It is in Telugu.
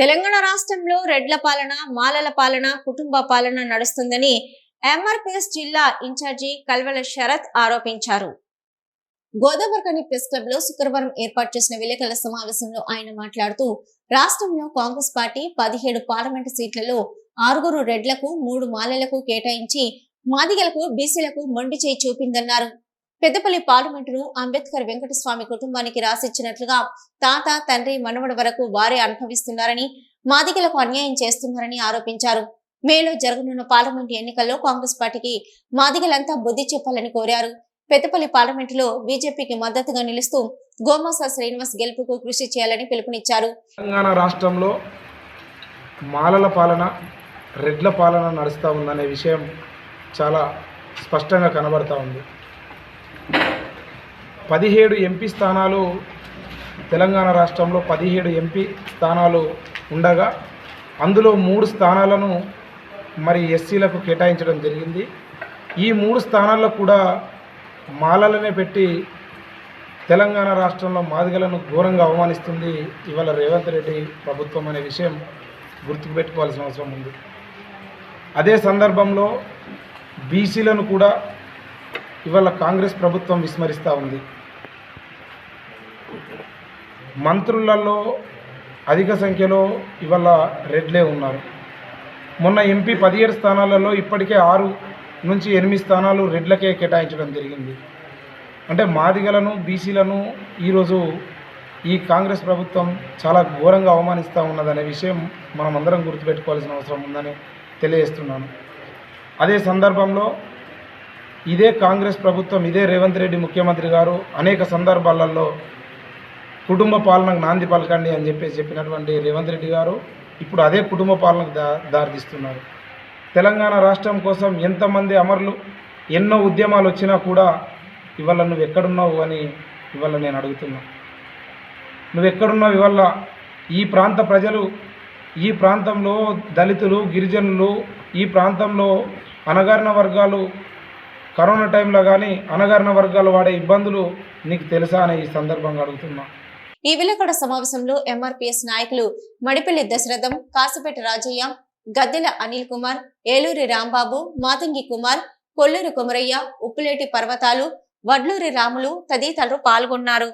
తెలంగాణ రాష్ట్రంలో రెడ్ల పాలన మాలల పాలన కుటుంబ పాలన నడుస్తుందని ఎంఆర్పిఎస్ జిల్లా ఇన్ఛార్జి కల్వల శరత్ ఆరోపించారు. గోదావరికని ప్రెస్ క్లబ్లో శుక్రవారం ఏర్పాటు చేసిన విలేకరుల సమావేశంలో ఆయన మాట్లాడుతూ రాష్ట్రంలో కాంగ్రెస్ పార్టీ పదిహేడు పార్లమెంటు సీట్లలో ఆరుగురు రెడ్లకు మూడు మాలలకు కేటాయించి మాదిగలకు బీసీలకు మొండి చేయి చూపిందన్నారు. పెద్దపల్లి పార్లమెంటును అంబేద్కర్ వెంకటస్వామి కుటుంబానికి రాసిచ్చినట్లుగా తాత తండ్రి మనవడి వరకు వారే అనుభవిస్తున్నారని మాదిగలకు అన్యాయం చేస్తున్నారని ఆరోపించారు. మేలో జరగనున్న పార్లమెంటు ఎన్నికల్లో కాంగ్రెస్ పార్టీకి మాదిగలంతా బుద్ధి చెప్పాలని కోరారు. పెద్దపల్లి పార్లమెంటులో బీజేపీకి మద్దతుగా నిలుస్తూ గోమాస శ్రీనివాస్ గెలుపుకు కృషి చేయాలని పిలుపునిచ్చారు. తెలంగాణ రాష్ట్రంలో మాలల పాలన రెడ్ల పాలన నడుస్తూ ఉందనే విషయం చాలా స్పష్టంగా కనబడతా ఉంది. పదిహేడు ఎంపీ స్థానాలు తెలంగాణ రాష్ట్రంలో పదిహేడు ఎంపీ స్థానాలు ఉండగా అందులో మూడు స్థానాలను మరి ఎస్సీలకు కేటాయించడం జరిగింది. ఈ మూడు స్థానాల్లో కూడా మాలలనే పెట్టి తెలంగాణ రాష్ట్రంలో మాదిగలను ఘోరంగా అవమానిస్తుంది ఇవాళ రేవంత్ రెడ్డి ప్రభుత్వం అనే విషయం గుర్తుపెట్టుకోవాల్సిన అవసరం ఉంది. అదే సందర్భంలో బీసీలను కూడా ఇవాళ కాంగ్రెస్ ప్రభుత్వం విస్మరిస్తూ ఉంది. మంత్రులలో అధిక సంఖ్యలో ఇవాళ రెడ్లే ఉన్నారు. మొన్న ఎంపీ పదిహేడు స్థానాలలో ఇప్పటికే ఆరు నుంచి ఎనిమిది స్థానాలు రెడ్లకే కేటాయించడం జరిగింది. అంటే మాదిగలను బీసీలను ఈరోజు ఈ కాంగ్రెస్ ప్రభుత్వం చాలా ఘోరంగా అవమానిస్తూ ఉన్నదనే విషయం మనం అందరం గుర్తుపెట్టుకోవాల్సిన అవసరం ఉందని తెలియజేస్తున్నాను. అదే సందర్భంలో ఇదే కాంగ్రెస్ ప్రభుత్వం ఇదే రేవంత్ రెడ్డి ముఖ్యమంత్రి గారు అనేక సందర్భాలలో కుటుంబ పాలనకు నాంది పలకండి అని చెప్పేసి చెప్పినటువంటి రేవంత్ రెడ్డి గారు ఇప్పుడు అదే కుటుంబ పాలనకు దా దారితీస్తున్నారు. తెలంగాణ రాష్ట్రం కోసం ఎంతమంది అమరులు ఎన్నో ఉద్యమాలు వచ్చినా కూడా ఇవాళ నువ్వు ఎక్కడున్నావు అని ఇవాళ నేను అడుగుతున్నా. నువ్వు ఎక్కడున్నావు ఇవాళ? ఈ ప్రాంత ప్రజలు ఈ ప్రాంతంలో దళితులు గిరిజనులు ఈ ప్రాంతంలో అనగారిన వర్గాలు కరోనా టైంలో కానీ అనగరణ వర్గాలు వాడే ఇబ్బందులు నీకు తెలుసా అని ఈ సందర్భంగా అడుగుతున్నా. ఈ విలేకరుల సమావేశంలో ఎంఆర్పీఎస్ నాయకులు మడిపల్లి దశరథం కాసిపేట రాజయ్య గద్దెల అనిల్ కుమార్ ఏలూరి రాంబాబు మాతంగి కుమార్ కొల్లూరి కుమరయ్య ఉప్పులేటి పర్వతాలు వడ్లూరి రాములు తదితరులు పాల్గొన్నారు.